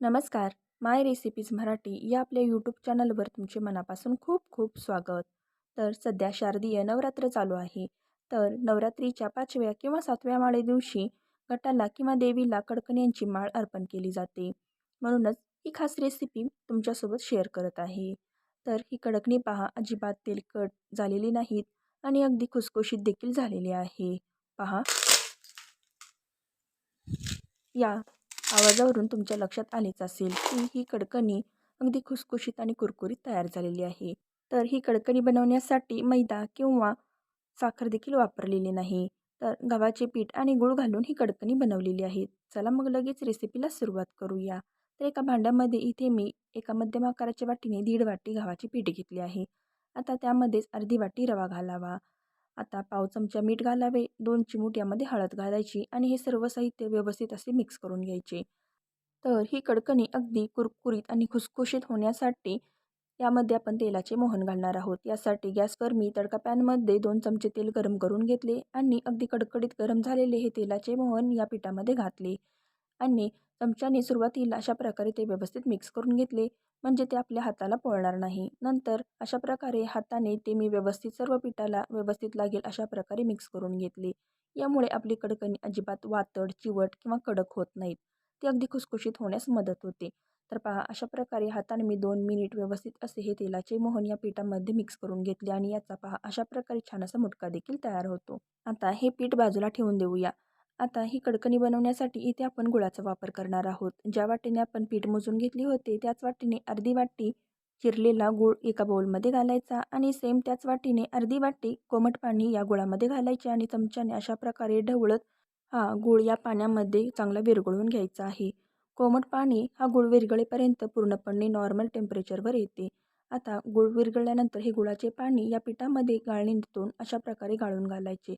नमस्कार. माय रेसिपीज मराठी या आपल्या यूट्यूब चॅनलवर तुमचे मनापासून खूप खूप स्वागत. तर सध्या शारदीय नवरात्र चालू आहे. तर नवरात्रीच्या पाचव्या किंवा सातव्या माळे दिवशी गटाला किंवा देवीला कडकण्यांची माळ अर्पण केली जाते. म्हणूनच ही खास रेसिपी तुमच्यासोबत शेअर करत आहे. तर ही कडकणी पहा अजिबात तेलकट झालेली नाहीत आणि अगदी खुसखुशीत देखील झालेली आहे. पहा. या आवाजावरून तुमच्या लक्षात आलेच असेल की ही कडकणी अगदी खुसखुशीत आणि कुरकुरीत तयार झालेली आहे. तर ही कडकणी बनवण्यासाठी मैदा किंवा साखर देखील वापरलेली नाही. तर गव्हाचे पीठ आणि गूळ घालून ही कडकणी बनवलेली आहे. चला मग लगेच रेसिपीला सुरुवात करूया. तर एका भांड्यामध्ये इथे मी एका मध्यम आकाराच्या वाटीने दीड वाटी गव्हाचे पीठ घेतले आहे. आता त्यामध्येच अर्धी वाटी रवा घालावा. आता पाव चमचा मीठ घालावे दोन चिमूट यामध्ये हळद घालायची आणि हे सर्व साहित्य व्यवस्थित असे मिक्स करून घ्यायचे. तर ही कडकणी अगदी कुरकुरीत आणि खुसखुशीत होण्यासाठी यामध्ये आपण तेलाचे मोहन घालणार आहोत. यासाठी गॅसवर मी तडका पॅनमध्ये दोन चमचे तेल गरम करून घेतले आणि अगदी कडकडीत गरम झालेले हे तेलाचे मोहन या पिठामध्ये घातले. आणि चमच्याने सुरुवातीला अशा प्रकारे ते व्यवस्थित मिक्स करून घेतले म्हणजे ते आपल्या हाताला पोळणार नाही. नंतर अशा प्रकारे हाताने ते मी व्यवस्थित सर्व पिठाला व्यवस्थित लागेल अशा प्रकारे मिक्स करून घेतले. यामुळे आपली कडकणी अजिबात वातड चिवट किंवा कडक होत नाहीत. ते अगदी खुसखुशीत होण्यास मदत होते. तर पहा अशा प्रकारे हाताने मी दोन मिनिट व्यवस्थित असे हे तेलाचे मोहन या पिठामध्ये मिक्स करून घेतले आणि याचा पहा अशा प्रकारे छान असा मुटका देखील तयार होतो. आता हे पीठ बाजूला ठेवून देऊया. आता ही कडकणी बनवण्यासाठी इथे आपण गुळाचा वापर करणार आहोत. ज्या वाटीने आपण पीठ मोजून घेतली होते त्याच वाटीने अर्धी वाटी चिरलेला गूळ एका बाऊलमध्ये घालायचा आणि सेम त्याच वाटीने अर्धी वाटी कोमट पाणी या गुळामध्ये घालायचे आणि चमच्याने अशा प्रकारे ढवळत हा गूळ या पाण्यामध्ये चांगला विरघळून घ्यायचा आहे. कोमट पाणी हा गुळ विरघळेपर्यंत पूर्णपणे नॉर्मल टेम्परेचरवर येते. आता गुळ विरघळल्यानंतर हे गुळाचे पाणी या पिठामध्ये गाळणीतून अशा प्रकारे गाळून घालायचे.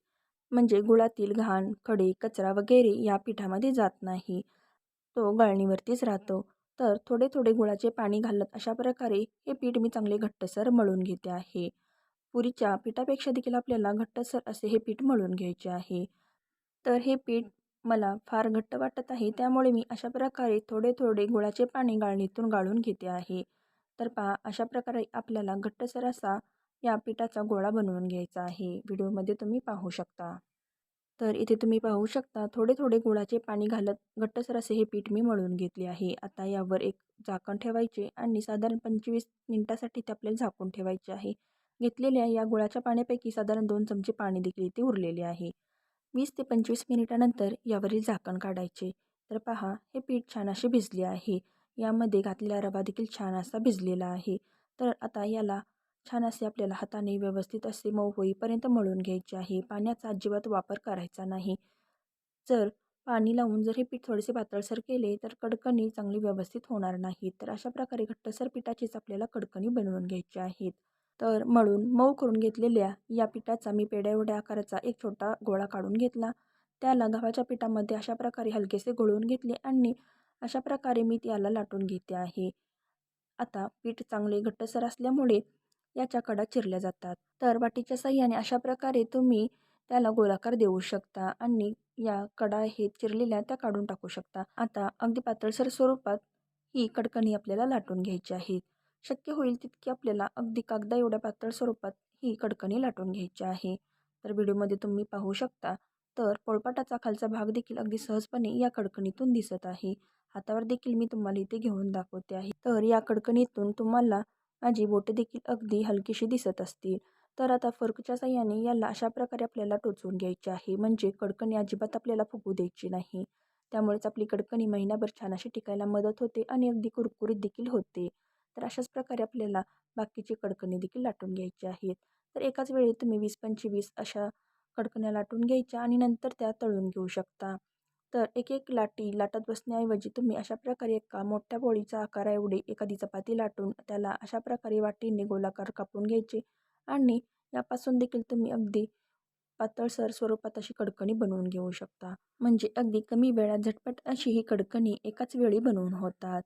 म्हणजे गुळातील घाण खडे कचरा वगैरे या पिठामध्ये जात नाही. तो गाळणीवरतीच राहतो. तर थोडे थोडे गुळाचे पाणी घालत अशा प्रकारे हे पीठ मी चांगले घट्टसर मळून घेते आहे. पुरीच्या पिठापेक्षा देखील आपल्याला घट्टसर असे हे पीठ मळून घ्यायचे आहे. तर हे पीठ मला फार घट्ट वाटत आहे त्यामुळे मी अशा प्रकारे थोडे थोडे गुळाचे पाणी गाळणीतून गाळून घेते आहे. तर पहा अशा प्रकारे आपल्याला घट्टसर असा या पिठाचा गोळा बनवून घ्यायचा आहे. व्हिडिओमध्ये तुम्ही पाहू शकता. तर इथे तुम्ही पाहू शकता थोडे थोडे गुळाचे पाणी घालत घट्टसर असे हे पीठ मी मळून घेतले आहे. आता यावर एक झाकण ठेवायचे आणि साधारण पंचवीस मिनटासाठी ते आपल्याला झाकून ठेवायचे आहे. घेतलेल्या या गुळाच्या पाण्यापैकी साधारण दोन चमचे पाणी देखील इथे उरलेले आहे. वीस ते पंचवीस मिनिटानंतर यावरील झाकण काढायचे. तर पहा हे पीठ छान असे भिजले आहे. यामध्ये घातलेला रवा देखील छान असा भिजलेला आहे. तर आता याला छान असे आपल्याला हाताने व्यवस्थित असे मऊ होईपर्यंत मळून घ्यायचे आहे. पाण्याचा अजिबात वापर करायचा नाही. जर पाणी लावून जर हे पीठ थोडेसे पातळसर केले तर कडकणी चांगली व्यवस्थित होणार नाही. तर अशा प्रकारे घट्टसर पिठाचीच आपल्याला कडकणी बनवून घ्यायची आहेत. तर मळून मऊ करून घेतलेल्या या पिठाचा मी पेड्या एवढ्या आकाराचा एक छोटा गोळा काढून घेतला. त्याला गव्हाच्या पिठामध्ये अशा प्रकारे हलकेसे घोळवून घेतले आणि अशा प्रकारे मी त्याला लाटून घेते आहे. आता पीठ चांगले घट्टसर असल्यामुळे याच्या कडा चिरल्या जातात. तर वाटीच्या साह्याने अशा प्रकारे तुम्ही त्याला गोलाकार देऊ शकता आणि या कडा हे चिरलेल्या त्या काढून टाकू शकता. आता अगदी पातळसर स्वरूपात ही कडकणी आपल्याला लाटून घ्यायची आहे. शक्य होईल तितकी आपल्याला अगदी कागदा एवढ्या पातळ स्वरूपात ही कडकणी लाटून घ्यायची आहे. तर व्हिडिओमध्ये तुम्ही पाहू शकता. तर पोळपाटाचा खालचा भाग देखील अगदी सहजपणे या कडकणीतून दिसत आहे. हातावर देखील मी तुम्हाला इथे घेऊन दाखवते आहे. तर या कडकणीतून तुम्हाला माझी बोटे देखील अगदी हलकीशी दिसत असतील. तर आता फर्कच्या साह्याने याला अशा प्रकारे आपल्याला टोचवून घ्यायचे आहे. म्हणजे कडकणी अजिबात आपल्याला फुगू द्यायची नाही. त्यामुळेच आपली कडकणी महिनाभर छान अशी टिकायला मदत होते आणि अगदी कुरकुरीत देखील होते. तर अशाच प्रकारे आपल्याला बाकीची कडकणी देखील लाटून घ्यायची आहेत. तर एकाच वेळी तुम्ही वीस पंचवीस अशा कडकण्या लाटून घ्यायच्या आणि नंतर त्या तळून घेऊ शकता. तर एक एक लाटी लाटत बसण्याऐवजी तुम्ही अशा प्रकारे एका मोठ्या पोळीचा आकार एवढी एखादी चपाती लाटून त्याला अशा प्रकारे वाटीने गोलाकार कापून घ्यायचे आणि यापासून देखील तुम्ही अगदी पातळसर स्वरूपात अशी कडकणी बनवून घेऊ शकता. म्हणजे अगदी कमी वेळात झटपट अशी ही कडकणी एकाच वेळी बनवून होतात.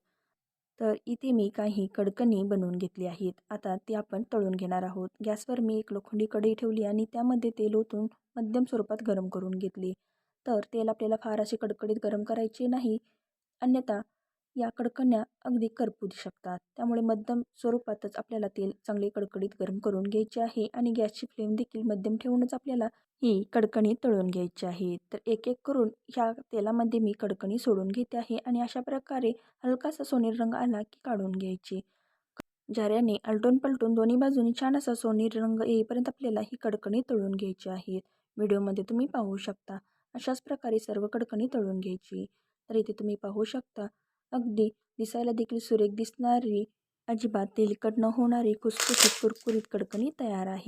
तर इथे मी काही कडकणी बनवून घेतली आहेत. आता ती आपण तळून घेणार आहोत. गॅसवर मी एक लोखंडी कढई ठेवली आणि त्यामध्ये तेल ओतून मध्यम स्वरूपात गरम करून घेतली. तर तेल आपल्याला फार असे कडकडीत गरम करायचे नाही. अन्यथा या कडकण्या अगदी करपू शकतात. त्यामुळे मध्यम स्वरूपातच आपल्याला तेल चांगले कडकडीत गरम करून घ्यायचे आहे आणि गॅसची फ्लेम देखील मध्यम ठेवूनच आपल्याला ही कडकणी तळून घ्यायची आहे. तर एक एक करून ह्या तेलामध्ये मी कडकणी सोडून घेते आहे आणि अशा प्रकारे हलकासा सोनेरी रंग आला की काढून घ्यायची. जाऱ्याने आलटून पलटून दोन्ही बाजूनी छान असा सोनेरी रंग येईपर्यंत आपल्याला ही कडकणी तळून घ्यायची आहे. व्हिडिओमध्ये तुम्ही पाहू शकता. अशाच प्रकारे सर्व कडकणी तळून घ्यायची. तर इथे तुम्ही पाहू शकता अगदी दिसायला देखील सुरेख दिसणारी अजिबात तेलकट न होणारी खुसखुशीत कुरकुरीत कडकणी तयार आहे.